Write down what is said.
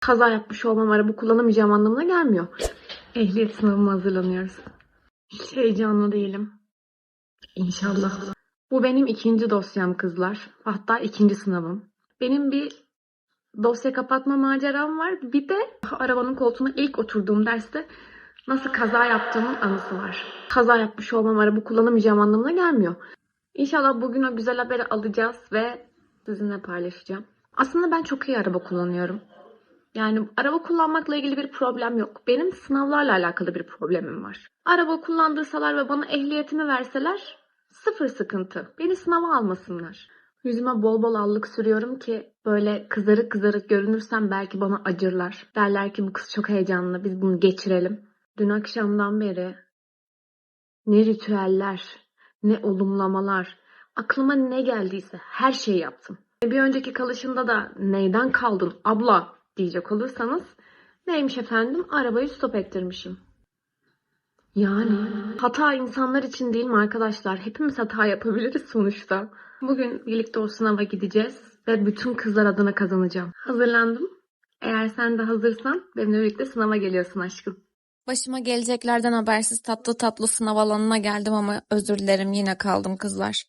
Kaza yapmış olmam araba kullanamayacağım anlamına gelmiyor. Ehliyet sınavıma hazırlanıyoruz. Hiç heyecanlı değilim. İnşallah. Bu benim ikinci dosyam kızlar. Hatta ikinci sınavım. Benim bir dosya kapatma maceram var. Bir de arabanın koltuğuna ilk oturduğum derste nasıl kaza yaptığımın anısı var. Kaza yapmış olmam araba kullanamayacağım anlamına gelmiyor. İnşallah bugün o güzel haberi alacağız ve sizinle paylaşacağım. Aslında ben çok iyi araba kullanıyorum. Yani araba kullanmakla ilgili bir problem yok. Benim sınavlarla alakalı bir problemim var. Araba kullandırsalar ve bana ehliyetimi verseler sıfır sıkıntı. Beni sınava almasınlar. Yüzüme bol bol allık sürüyorum ki böyle kızarık kızarık görünürsem belki bana acırlar. Derler ki bu kız çok heyecanlı biz bunu geçirelim. Dün akşamdan beri ne ritüeller, ne olumlamalar, aklıma ne geldiyse her şeyi yaptım. Bir önceki kalışında da neyden kaldın abla diyecek olursanız neymiş efendim arabayı stop ettirmişim. Yani hata insanlar için değil mi arkadaşlar? Hepimiz hata yapabiliriz sonuçta. Bugün birlikte o sınava gideceğiz ve bütün kızlar adına kazanacağım. Hazırlandım. Eğer sen de hazırsan benimle birlikte sınava geliyorsun aşkım. Başıma geleceklerden habersiz tatlı tatlı sınav alanına geldim ama özür dilerim yine kaldım kızlar.